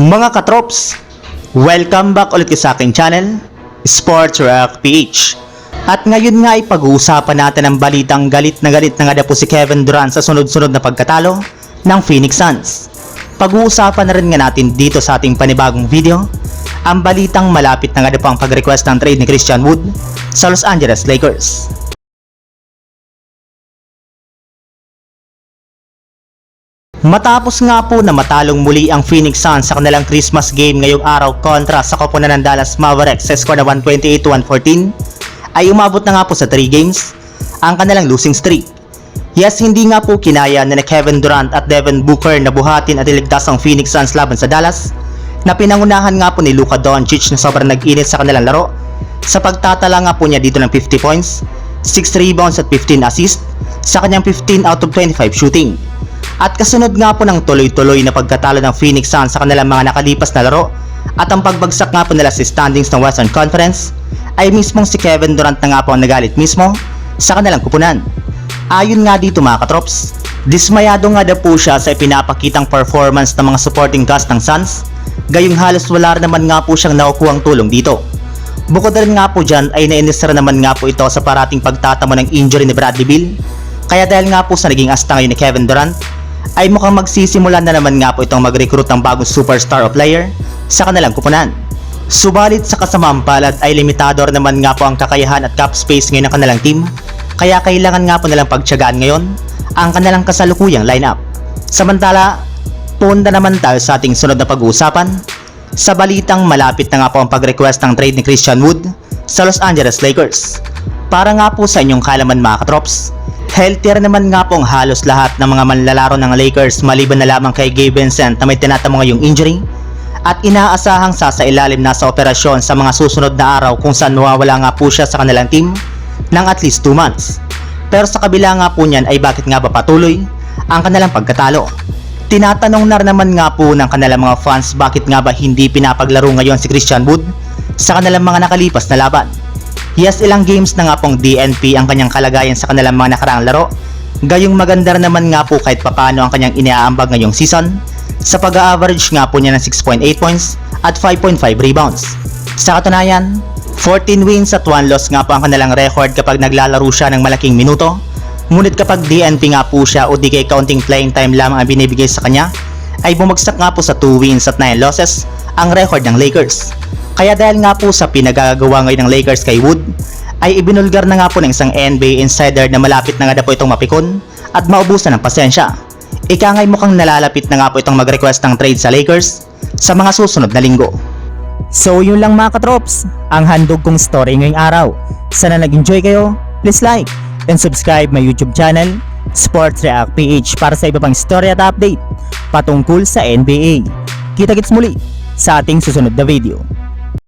Mga katrops, welcome back ulit sa aking channel, Sports Rock PH. At ngayon nga ay pag-uusapan natin ang balitang galit na galit na nga po si Kevin Durant sa sunod-sunod na pagkatalo ng Phoenix Suns. Pag-uusapan na rin nga natin dito sa ating panibagong video, ang balitang malapit na nga po ang pag-request ng trade ni Christian Wood sa Los Angeles Lakers. Matapos nga po na matalong muli ang Phoenix Suns sa kanilang Christmas game ngayong araw kontra sa koponan ng Dallas Mavericks sa score na 128-114 ay umabot na nga po sa 3 games ang kanilang losing streak. Yes, hindi nga po kinaya ni Kevin Durant at Devin Booker na buhatin at iligtas ang Phoenix Suns laban sa Dallas na pinangunahan nga po ni Luka Doncic na sobrang nag-init sa kanilang laro sa pagtatala nga po niya dito ng 50 points, 6 rebounds at 15 assists sa kanyang 15 out of 25 shooting. At kasunod nga po ng tuloy-tuloy na pagkatalo ng Phoenix Suns sa kanilang mga nakalipas na laro at ang pagbagsak nga po nila sa standings ng Western Conference ay mismong si Kevin Durant na nga po ang nagalit mismo sa kanilang kupunan. Ayon nga dito mga katrops, dismayado nga daw po siya sa ipinapakitang performance ng mga supporting cast ng Suns, gayong halos wala naman nga po siyang nakukuhang tulong dito. Bukod rin nga po dyan ay nainis rin naman nga po ito sa parating pagtatamo ng injury ni Bradley Beal, kaya dahil nga po sa naging asta ngayon ni Kevin Durant, ay mukhang magsisimula na naman nga po itong mag-recruit ng bagong superstar o player sa kanilang kupunan. Subalit sa kasamaang palad ay limitado rin naman nga po ang kakayahan at cap space ngayon ng kanilang team, kaya kailangan nga po nilang pagtyagaan ngayon ang kanilang kasalukuyang lineup. Samantala, punta naman tayo sa ating sunod na pag-uusapan sa balitang malapit na nga po ang pag-request ng trade ni Christian Wood sa Los Angeles Lakers. Para nga po sa inyong kalaman mga katrops, healthier naman nga po ang halos lahat ng mga manlalaro ng Lakers maliban na lamang kay Gabe Vincent na may tinatamo ngayong injury at inaasahang sasailalim na sa operasyon sa mga susunod na araw kung saan mawawala nga po siya sa kanilang team ng at least 2 months. Pero sa kabila nga po niyan ay bakit nga ba patuloy ang kanilang pagkatalo? Tinatanong na naman nga po ng kanilang mga fans bakit nga ba hindi pinapaglaro ngayon si Christian Wood sa kanilang mga nakalipas na laban. Yes, ilang games na nga pong DNP ang kanyang kalagayan sa kanilang mga nakaraang laro. Gayong maganda naman nga po kahit papano ang kanyang iniaambag ngayong season sa pag-average nga po niya ng 6.8 points at 5.5 rebounds. Sa katunayan, 14 wins at 1 loss nga po ang kanilang record kapag naglalaro siya ng malaking minuto. Ngunit kapag DNP nga po siya o di kay counting playing time lamang ang binibigay sa kanya, ay bumagsak nga po sa 2 wins at 9 losses ang record ng Lakers. Kaya dahil nga po sa pinagagawa ngayon ng Lakers kay Wood, ay ibinulgar na nga po ng isang NBA insider na malapit na nga na po itong mapikon at maubusan ng pasensya. Ika nga'y mukhang nalalapit na nga po itong mag-request ng trade sa Lakers sa mga susunod na linggo. So yun lang mga katrops, ang handog kong story ngayong araw. Sana nag-enjoy kayo, please like and subscribe my YouTube channel, Sports React PH para sa iba pang story at update patungkol sa NBA. Kita-kits muli sa ating susunod na video.